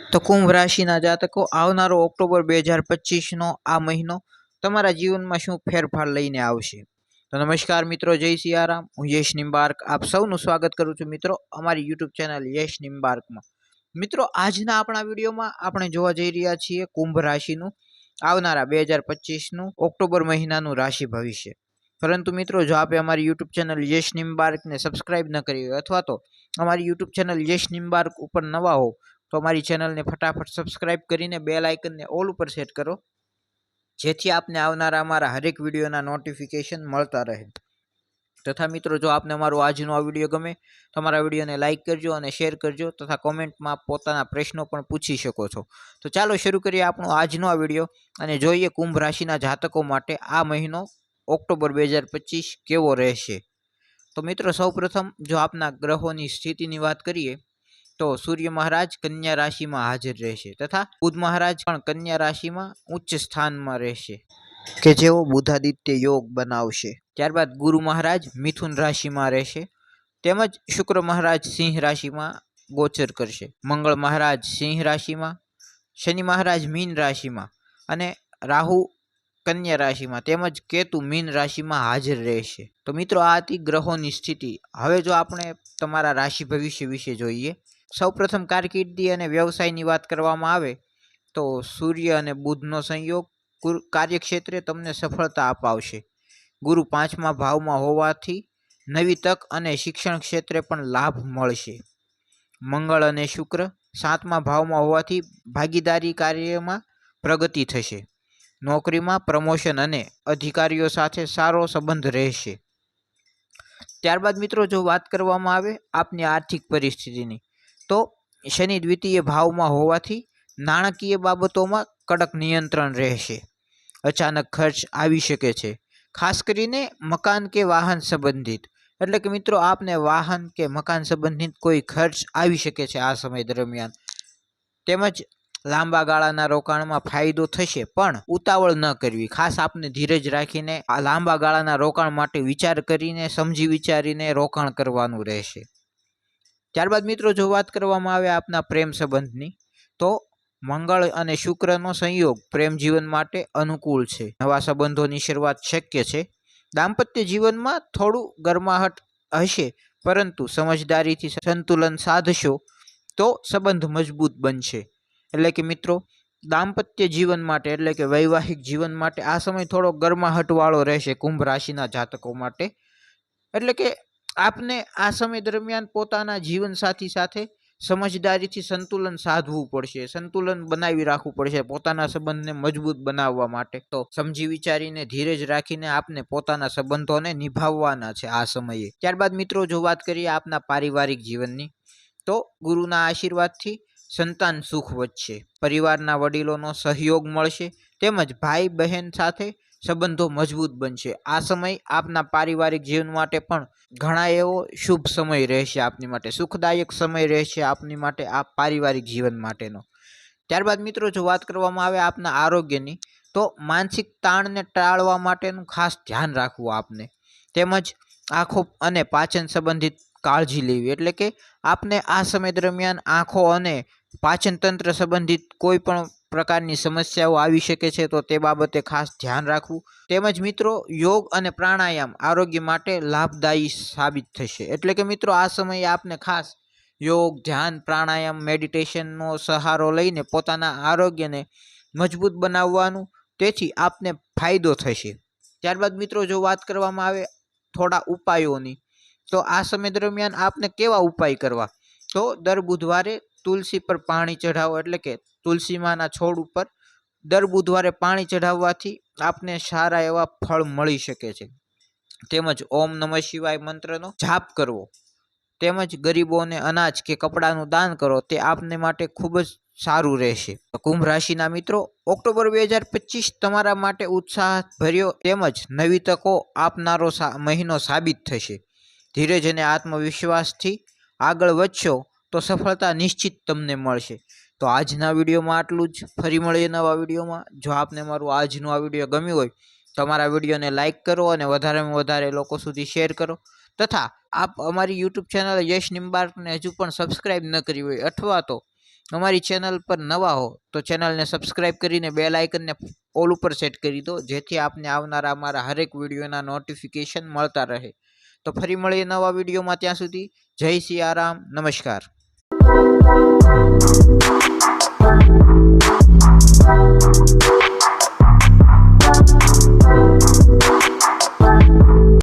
તો કુંભ રાશિના જાતકો, આવનારો ઓક્ટોબર બે હજાર પચીસનો આ મહિનો તમારા જીવનમાં શું ફેરફાર લઈને આવશે? તો નમસ્કાર મિત્રો, જય સિયારામ. હું યશ નિમ્બાર્ક આપ સૌનું સ્વાગત કરું છું મિત્રો અમારી યુટ્યુબ ચેનલ યશ નિમ્બાર્કમાં મિત્રો, આજના આપણા વિડીયોમાં આપણે જોવા જઈ રહ્યા છીએ કુંભ રાશિનું, આવનારા બે હજાર પચીસનું ઓક્ટોબર મહિનાનું રાશિ ભવિષ્ય. પરંતુ મિત્રો, જો આપે અમારી યુટ્યુબ ચેનલ યશ નિમ્બાર્કને સબસ્ક્રાઇબ ન કરી હોય અથવા તો અમારી યુટ્યુબ ચેનલ યશ નિમ્બાર્ક ઉપર નવા હો તો અમારી ચેનલને ફટાફટ સબસ્ક્રાઈબ કરીને બેલ આઇકનને ઓલ ઉપર સેટ કરો. જેથી આપને આવનારા અમારા હરેક વિડીયોના નોટિફિકેશન મળતા રહે. તથા મિત્રો, જો આપને અમારો આજનો આ વીડિયો ગમે, તો અમારા વિડીયોને લાઇક કરજો અને શેર કરજો તથા કોમેન્ટમાં પોતાના પ્રશ્નો પણ પૂછી શકો છો. તો ચાલો શરૂ કરીએ આપણો આજનો આ વીડિયો અને જોઈએ કુંભ રાશિના જાતકો માટે આ મહિનો ઓક્ટોબર બે હજાર પચીસ કેવો રહેશે. તો મિત્રો, સૌપ્રથમ જો આપના ગ્રહોની સ્થિતિની વાત કરીએ તો સૂર્ય મહારાજ કન્યા રાશિમાં હાજર રહેશે તથા બુધ મહારાજ પણ કન્યા રાશિમાં ઉચ્ચ સ્થાનમાં રહેશે કે જેઓ બુધાદિત્ય યોગ બનાવશે. ત્યારબાદ ગુરુ મહારાજ મિથુન રાશિમાં રહેશે તેમજ શુક્ર મહારાજ સિંહ રાશિમાં ગોચર કરશે. મંગળ મહારાજ સિંહ રાશિમાં, શનિ મહારાજ મીન રાશિમાં અને રાહુ કન્યા રાશિમાં તેમજ કેતુ મીન રાશિમાં હાજર રહેશે. તો મિત્રો આ હતી ગ્રહોની સ્થિતિ. હવે જો આપણે તમારા રાશિ ભવિષ્ય વિશે જોઈએ સૌપ્રથમ કારકિર્દી અને વ્યવસાયની વાત કરવામાં આવે, તો સૂર્ય અને બુધનો સંયોગ કુર- કાર્યક્ષેત્રે તમને સફળતા અપાવશે. ગુરુ પાંચમા ભાવમાં હોવાથી નવી તક અને શિક્ષણ ક્ષેત્રે પણ લાભ મળશે. મંગળ અને શુક્ર સાતમા ભાવમાં હોવાથી ભાગીદારી કાર્યમાં પ્રગતિ થશે. નોકરીમાં પ્રમોશન અને અધિકારીઓ સાથે સારો સંબંધ રહેશે. ત્યારબાદ મિત્રો, જો વાત કરવામાં આવે આપની આર્થિક પરિસ્થિતિની તો શનિ દ્વિતીય ભાવમાં હોવાથી નાણાકીય બાબતોમાં કડક નિયંત્રણ રહેશે. અચાનક ખર્ચ આવી શકે છે. ખાસ કરીને મકાન કે વાહન સંબંધિત. એટલે કે મિત્રો, આપને વાહન કે મકાન સંબંધિત કોઈ ખર્ચ આવી શકે છે આ સમય દરમિયાન. તેમજ લાંબા ગાળાના રોકાણમાં ફાયદો થશે, પણ ઉતાવળ ન કરવી. ખાસ આપને ધીરજ રાખીને આ લાંબા ગાળાના રોકાણ માટે વિચાર કરીને, સમજી વિચારીને રોકાણ કરવાનું રહેશે. ત્યારબાદ મિત્રો જો વાત કરવામાં આવે આપના પ્રેમ સંબંધની, તો મંગળ અને શુક્રનો સંયોગ પ્રેમ જીવન માટે અનુકૂળ છે. નવા સંબંધોની શરૂઆત શક્ય છે. દાંપત્ય જીવનમાં થોડું ગરમાહટ હશે, પરંતુ સમજદારીથી સંતુલન સાધશો, તો સંબંધ મજબૂત બનશે. એટલે કે મિત્રો, દાંપત્ય જીવન માટે એટલે કે વૈવાહિક જીવન માટે આ સમય થોડો ગરમાહટવાળો રહેશે કુંભ રાશિના જાતકો માટે. એટલે કે આપને આ સમય દરમિયાન પોતાના જીવનસાથી સાથે સમજદારીથી સંતુલન સાધવું પડશે, સંતુલન બનાવી રાખવું પડશે પોતાના સંબંધને મજબૂત બનાવવા માટે. તો સમજી વિચારીને ધીરજ રાખીને આપને પોતાના સંબંધોને નિભાવવાના છે આ સમયે. ત્યારબાદ મિત્રો, જો વાત કરીએ આપના પારિવારિક જીવનની, તો ગુરુના આશીર્વાદથી સંતાન સુખ વધશે પરિવારના વડીલોનો સહયોગ મળશે તેમજ ભાઈ બહેન સાથે સંબંધો મજબૂત બનશે. આ સમય આપના પારિવારિક જીવન માટે પણ ઘણા એવો શુભ સમય રહેશે આપની માટે. સુખદાયક સમય રહેશે આપની માટે, આ પારિવારિક જીવન માટેનો. ત્યારબાદ મિત્રો, જો વાત કરવામાં આવે આપના આરોગ્યની, તો માનસિક તાણને ટાળવા માટેનું ખાસ ધ્યાન રાખવું આપને. તેમજ આંખો અને પાચન સંબંધિત કાળજી લેવી. એટલે કે આપને આ સમય દરમિયાન આંખો અને પાચનતંત્ર સંબંધિત કોઈ પણ પ્રકારની સમસ્યાઓ આવી શકે છે, તો તે બાબતે ખાસ ધ્યાન રાખવું. તેમજ મિત્રો, યોગ અને પ્રાણાયામ આરોગ્ય માટે લાભદાયી સાબિત થશે. એટલે કે મિત્રો, આ સમયે આપને ખાસ યોગ, ધ્યાન, પ્રાણાયામ, મેડિટેશનનો સહારો લઈને પોતાના આરોગ્યને મજબૂત બનાવવાનું તેથી આપને ફાયદો થશે. ત્યારબાદ મિત્રો, જો વાત કરવામાં આવે થોડા ઉપાયોની, તો આ સમય દરમિયાન આપને કેવા ઉપાય કરવા? તો દર બુધવારે તુલસી પર પાણી ચઢાવો એટલે કે તુલસીમાંના છોડ ઉપર દર બુધવારે પાણી ચઢાવવાથી આપને સારા એવા ફળ મળી શકે છે. તેમજ ઓમ નમઃ શિવાય મંત્રનો જાપ કરવો, તેમજ ગરીબોને અનાજ કે કપડાનું દાન કરો તે આપને માટે ખૂબ જ સારું રહેશે. કુંભ રાશિના મિત્રો, ઓક્ટોબર બે હજાર પચીસ તમારા માટે ઉત્સાહ ભર્યો તેમજ નવી તકો આપનારો મહિનો સાબિત થશે. ધીરજ અને આત્મવિશ્વાસથી આગળ વધશો તો સફળતા નિશ્ચિત તમને મળશે. તો આજના વિડીયોમાં આટલું જ. ફરી મળીએ નવા વિડીયોમાં. જો આપને મારું આજનું આ વીડિયો ગમ્યું હોય, તો અમારા વિડીયોને લાઇક કરો અને વધારેમાં વધારે લોકો સુધી શેર કરો. તથા, આપ અમારી યુટ્યુબ ચેનલ યશ નિમ્બાર્કને હજુ પણ સબસ્ક્રાઈબ ન કરી હોય અથવા તો અમારી ચેનલ પર નવા હો, તો ચેનલને સબસ્ક્રાઇબ કરીને બેલ આઇકનને ઓલ ઉપર સેટ કરી દો, જેથી આપને આવનારા અમારા હરેક વિડીયોના નોટિફિકેશન મળતા રહે. તો ફરી મળીએ નવા વિડીયોમાં ત્યાં સુધી. જય સિયારામ. નમસ્કાર. Thank you.